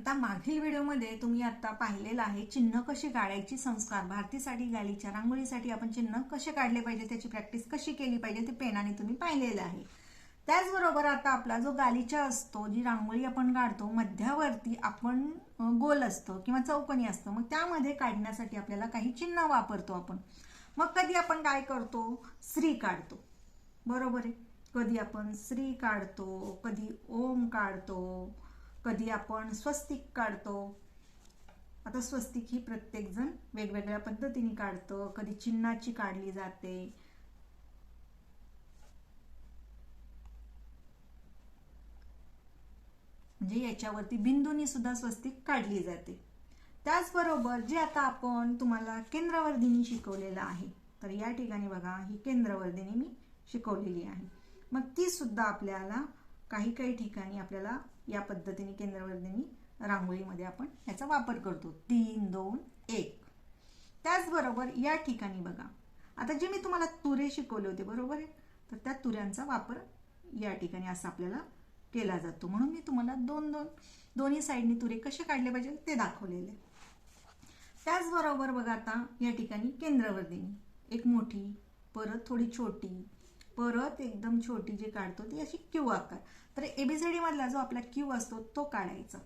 आता मागील व्हिडिओमध्ये तुम्ही आता पाहिलेलं आहे चिन्ह कशी काढायची संस्कार. भारतीसाठी गालीच्या रांगोळीसाठी आपण चिन्ह कसे काढले पाहिजे त्याची प्रॅक्टिस कशी केली पाहिजे ते पेनाने तुम्ही पाहिलेलं आहे. त्याचबरोबर आता आपला जो गालीचा असतो जी रांगोळी आपण काढतो मध्यावरती आपण गोल असतो किंवा चौकणी असतं मग त्यामध्ये काढण्यासाठी आपल्याला काही चिन्ह वापरतो आपण. मग कधी आपण काय करतो? श्री काढतो. बरोबर आहे? कधी आपण श्री काढतो कधी ओम काढतो कधी आपण स्वस्तिक काढतो. आता स्वस्तिक ही प्रत्येकजण वेगवेगळ्या पद्धतीने काढतो. कधी चिन्हाची काढली जाते. म्हणजे याच्यावरती बिंदूनी सुद्धा स्वस्तिक काढली जाते. त्याचबरोबर जे आता आपण तुम्हाला केंद्रवर्धिनी शिकवलेलं आहे तर या ठिकाणी बघा ही केंद्रवर्धिनी मी शिकवलेली आहे. मग ती सुद्धा आपल्याला काही काही ठिकाणी आपल्याला या पद्धतीने केंद्रवर्धिनी रांगोळीमध्ये आपण याचा वापर करतो. तीन दोन एक. त्याचबरोबर या ठिकाणी बघा. आता जे मी तुम्हाला तुरे शिकवले होते बरोबर आहे? तर त्या तुऱ्यांचा वापर या ठिकाणी असा आपल्याला केला जातो. म्हणून मी तुम्हाला दोन दोन दोन्ही साईडनी तुरे कसे काढले पाहिजे ते दाखवलेले. त्याचबरोबर बघा आता या ठिकाणी केंद्रवर्धिनी. एक मोठी परत थोडी छोटी. परत एकदम छोटी जी काढतो ती अशी क्यू आकार तर एबीसीडी मधला जो आपला क्यू असतो तो काढायचा.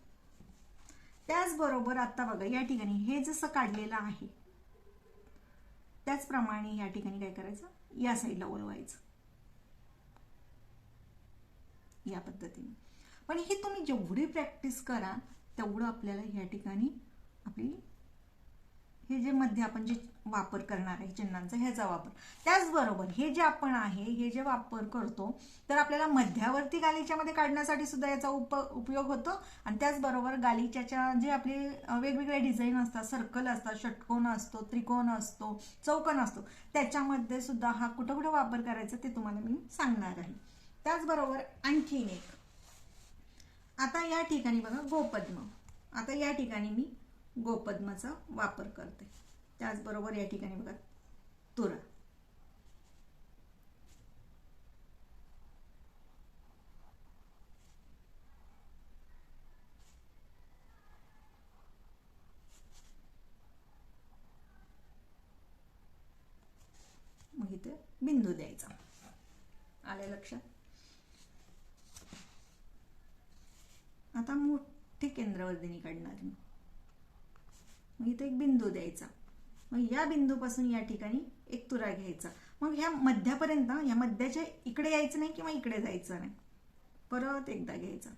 त्याचबरोबर आता बघा या ठिकाणी हे जसं काढलेलं आहे त्याचप्रमाणे या ठिकाणी काय करायचं? या साईडला वळवायचं. या पद्धतीने. पण ही तुम्ही जेवढी प्रॅक्टिस करा तेवढं आपल्याला या ठिकाणी आपली हे जे मध्ये आपण जे वापर करणार आहे चिन्हांचा ह्याचा वापर. त्याचबरोबर हे जे आपण आहे हे जे वापर करतो तर आपल्याला मध्यावर्ती गालिच्यामध्ये काढण्यासाठी सुद्धा याचा उप उपयोग होतो. आणि त्याचबरोबर गालिच्याच्या जे आपले वेगवेगळे डिझाईन असतात सर्कल असतात षटकोन असतो त्रिकोण असतो चौकोन असतो त्याच्यामध्ये सुद्धा हा कुठं कुठं वापर करायचा ते तुम्हाला मी सांगणार आहे. त्याचबरोबर आणखीन एक. आता या ठिकाणी बघा गोपद्म. आता या ठिकाणी मी गोपद्माचा वापर करते. त्याचबरोबर या ठिकाणी बघा तुरा. मग इथे बिंदू द्यायचा. आले लक्षात? आता मोठी केंद्रवर्धिनी काढणार मी. मग इथे एक बिंदू द्यायचा. मग या बिंदूपासून या ठिकाणी एक तुरा घ्यायचा. मग ह्या मध्यापर्यंत या मध्याच्या इकडे यायचं नाही किंवा इकडे जायचं नाही. परत एकदा घ्यायचा.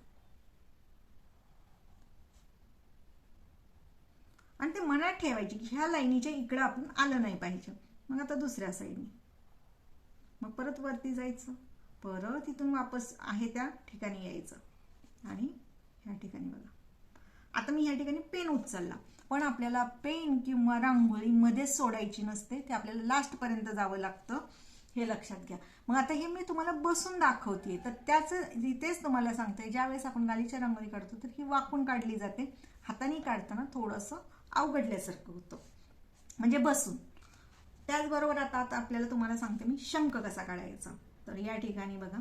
आणि ते मनात ठेवायची की ह्या लाईनीच्या इकडं आपण आलं नाही पाहिजे. मग आता दुसऱ्या साईडने मग परत वरती जायचं. परत इथून वापस आहे त्या ठिकाणी यायचं. आणि ह्या ठिकाणी बघा. आता मी ह्या ठिकाणी पेन उचलला. पण आपल्याला पेन किंवा रांगोळी मध्येच सोडायची नसते ते आपल्याला लास्टपर्यंत जावं लागतं हे लक्षात घ्या. मग आता हे मी तुम्हाला बसून दाखवते. तर त्याच इथेच तुम्हाला सांगते ज्यावेळेस आपण गालीच्या रांगोळी काढतो तर ही वाकून काढली जाते. हाताने काढताना थोडंसं अवघडल्यासारखं होतं. म्हणजे बसून. त्याचबरोबर आता आता आपल्याला तुम्हाला सांगते मी शंख कसा काढायचा. तर या ठिकाणी बघा.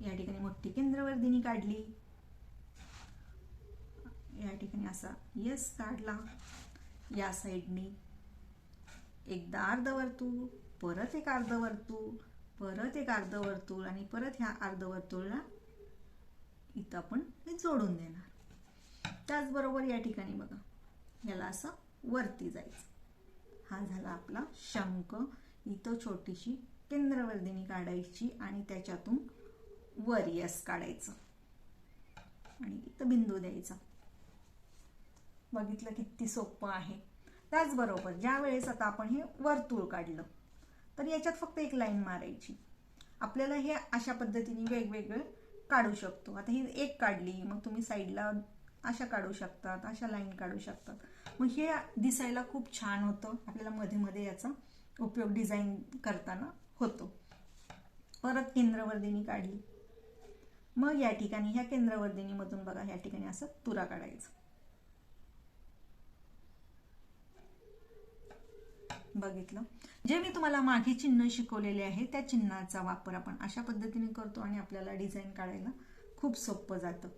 या ठिकाणी मोठी केंद्रवर्धिनी काढली. या ठिकाणी असा यस काढला. या साईडनी एकदा अर्धवर्तुळ परत एक अर्धवर्तुळ परत एक अर्धवर्तुळ आणि परत ह्या अर्धवर्तुळला इथं आपण हे जोडून देणार. त्याचबरोबर या ठिकाणी बघा याला असं वरती जायचं. हा झाला आपला शंख इथं छोटीशी केंद्रवर्धिनी काढायची आणि त्याच्यातून वर यस काढायचं. आणि इथं बिंदू द्यायचा. बघितलं किती सोपं आहे. त्याचबरोबर ज्या वेळेस आता आपण हे वर्तुळ काढलं तर याच्यात फक्त एक लाईन मारायची. आपल्याला हे अशा पद्धतीने वेगवेगळे काढू शकतो. आता ही एक काढली मग तुम्ही साईडला अशा काढू शकतात अशा लाईन काढू शकतात. मग हे दिसायला खूप छान होतं. आपल्याला मध्ये मध्ये याचा उपयोग डिझाईन करताना होतो. परत केंद्रवर्धिनी काढली. मग या ठिकाणी ह्या केंद्रवर्दिनीमधून बघा ह्या ठिकाणी असं तुरा काढायचं. बघितलं. जे मी तुम्हाला मागे चिन्ह शिकवलेले आहे त्या चिन्हाचा वापर आपण अशा पद्धतीने करतो आणि आपल्याला डिझाईन काढायला खूप सोपं जातं.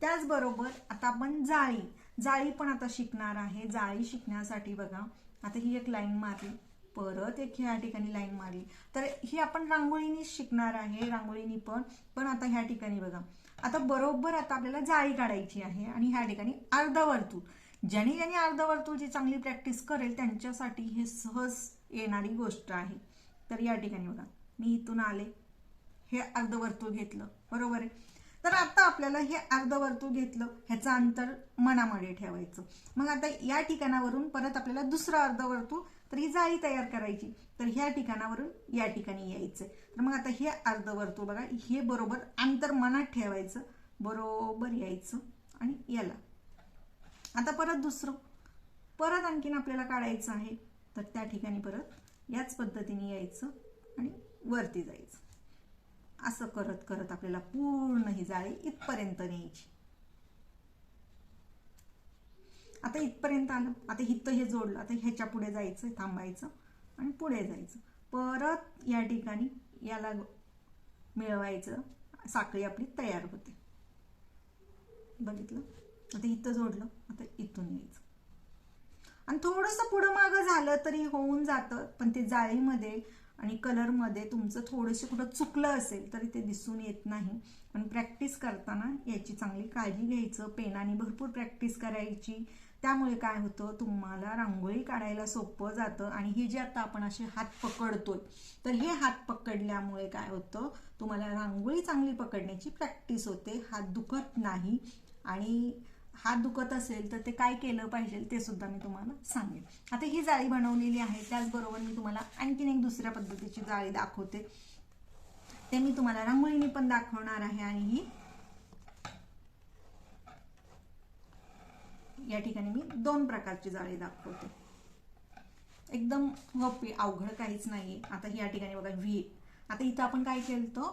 त्याचबरोबर आता आपण जाळी जाळी पण आता शिकणार आहे. जाळी शिकण्यासाठी बघा आता ही एक लाईन मारली परत एक ह्या ठिकाणी लाईन मारली. तर ही आपण रांगोळीनी शिकणार आहे रांगोळीनी पण पण आता ह्या ठिकाणी बघा. आता बरोबर आता आपल्याला जाळी काढायची आहे आणि ह्या ठिकाणी अर्धवर्तुळ. ज्याने ज्याने अर्धवर्तुळची चांगली प्रॅक्टिस करेल त्यांच्यासाठी हे सहज येणारी गोष्ट आहे. तर या ठिकाणी बघा मी इथून आले हे अर्धवर्तुळ घेतलं बरोबर आहे? तर आता आपल्याला हे अर्धवर्तुळ घेतलं ह्याचं अंतर मनामध्ये ठेवायचं. मग आता या ठिकाणावरून परत आपल्याला दुसरं अर्धवर्तुळ तर ही जाळी तयार करायची. तर ह्या ठिकाणावरून या ठिकाणी यायचं तर मग आता हे अर्धवर्तुळ बघा हे बरोबर अंतर मनात ठेवायचं बरोबर यायचं आणि याला. आता परत दुसरं. परत आणखीन आपल्याला काढायचं आहे तर त्या ठिकाणी परत याच पद्धतीने यायचं आणि वरती जायचं. असं करत करत आपल्याला पूर्ण ही जाळी इथपर्यंत न्यायची. आता इथपर्यंत आलं. आता इथं हे जोडलं. आता ह्याच्या पुढे जायचं थांबायचं आणि पुढे जायचं. परत या ठिकाणी याला मिळवायचं. साखळी आपली तयार होते. बघितलं? आता इथं जोडलं आता इथून यायचं. आणि थोडंसं पुढं मागं झालं तरी होऊन जातं पण ते जाळीमध्ये आणि कलरमध्ये तुमचं थोडंसं कुठं चुकलं असेल तरी ते दिसून येत नाही. पण प्रॅक्टिस करताना याची चांगली काळजी घ्यायचं पेनाने भरपूर प्रॅक्टिस करायची. त्यामुळे काय होतं तुम्हाला रांगोळी काढायला सोपं जातं आणि हे जे आता आपण असे हात पकडतोय तर हे हात पकडल्यामुळे काय होतं तुम्हाला रांगोळी चांगली पकडण्याची प्रॅक्टिस होते हात दुखत नाही आणि हात दुखत असेल तर ते काय केलं पाहिजे ते सुद्धा मी तुम्हाला सांगेन. आता ही जाळी बनवलेली आहे त्याचबरोबर मी तुम्हाला आणखीन एक दुसऱ्या पद्धतीची जाळी दाखवते. ते मी तुम्हाला रांगोळीने पण दाखवणार आहे आणि ही या ठिकाणी मी दोन प्रकारची जाळी दाखवते. एकदम हपी अवघड काहीच नाहीये. आता या ठिकाणी बघा व्ही आता इथं आपण काय केलं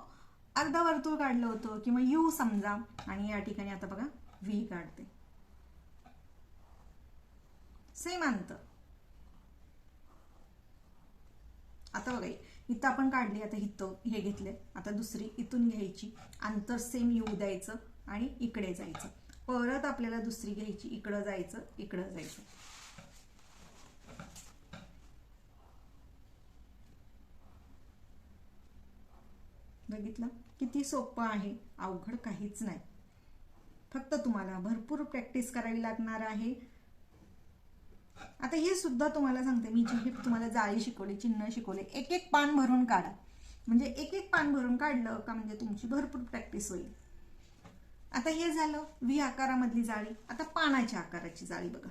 अर्धा वर्तुळ काढलं होतं किंवा यू समजा. आणि या ठिकाणी आता बघा व्ही काढते. सेम अंतर आता बघा इथं आपण काढली आता इथं हे घेतले आता दुसरी इथून घ्यायची. अंतर सेम येऊ द्यायचं आणि इकडे जायचं. परत आपल्याला दुसरी घ्यायची. इकडं जायचं इकडं जायचं. बघितलं? किती सोपं आहे. अवघड काहीच नाही. फक्त तुम्हाला भरपूर प्रॅक्टिस करावी लागणार आहे. आता हे सुद्धा तुम्हाला सांगते मी जी तुम्हाला जाळी शिकवली चिन्ह शिकवले एक एक पान भरून काढा. म्हणजे एक एक पान भरून काढलं का म्हणजे तुमची भरपूर प्रॅक्टिस होईल. आता हे झालं व्ही आकारामधली जाळी. आता पानाच्या आकाराची जाळी बघा.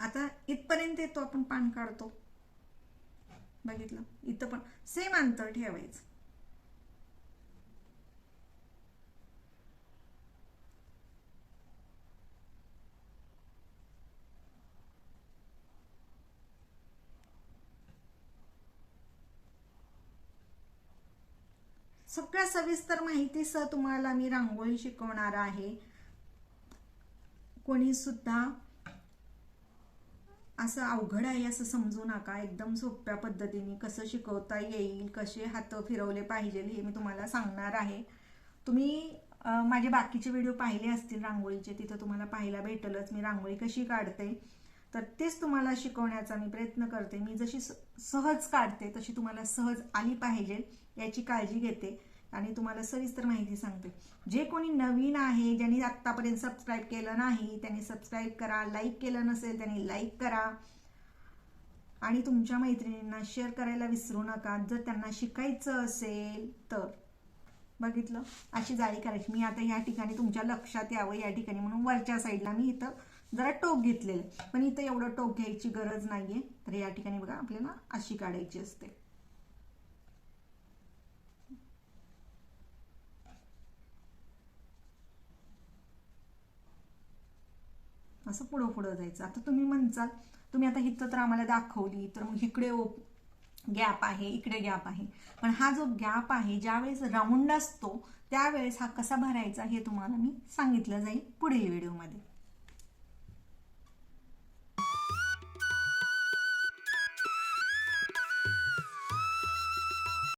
आता इथपर्यंत येतो आपण पान काढतो. बघितलं? इथं पण. सेम अंतर ठेवायचं. सगळ्या सविस्तर माहितीसह तुम्हाला मी रांगोळी शिकवणार आहे. कोणी सुद्धा असं अवघड आहे असं समजू नका. एकदम सोप्या पद्धतीने कसं शिकवता येईल कसे हात फिरवले पाहिजे हे मी तुम्हाला सांगणार आहे. तुम्ही माझे बाकीचे व्हिडिओ पाहिले असतील रांगोळीचे तिथं तुम्हाला पाहायला भेटलच. मी रांगोळी कशी काढते तर तेच तुम्हाला शिकवण्याचा मी प्रयत्न करते. मी जशी सहज काढते तशी तुम्हाला सहज आली पाहिजे याची काळजी घेते. आणि तुम्हाला सविस्तर माहिती सांगते. जे कोणी नवीन आहे ज्यांनी आत्तापर्यंत सबस्क्राईब केलं नाही त्यांनी सबस्क्राईब करा लाईक केलं नसेल त्यांनी लाईक करा. आणि तुमच्या मैत्रिणींना शेअर करायला विसरू नका. जर त्यांना शिकायचं असेल तर. बघितलं? अशी जाळी करायची. मी आता या ठिकाणी तुमच्या लक्षात यावं या ठिकाणी म्हणून वरच्या साईडला मी इथं जरा टोक घेतलेलं पण इथं एवढं टोक घ्यायची गरज नाहीये. तर या ठिकाणी बघा आपल्याला अशी काढायची असते. असं पुढं पुढं जायचं. आता तुम्ही म्हणचाल तुम्ही आता इथं तर आम्हाला दाखवली तर मग इकडे गॅप आहे इकडे गॅप आहे. पण हा जो गॅप आहे ज्यावेळेस राऊंड असतो त्यावेळेस हा कसा भरायचा हे तुम्हाला मी सांगितलं जाईल पुढील व्हिडिओमध्ये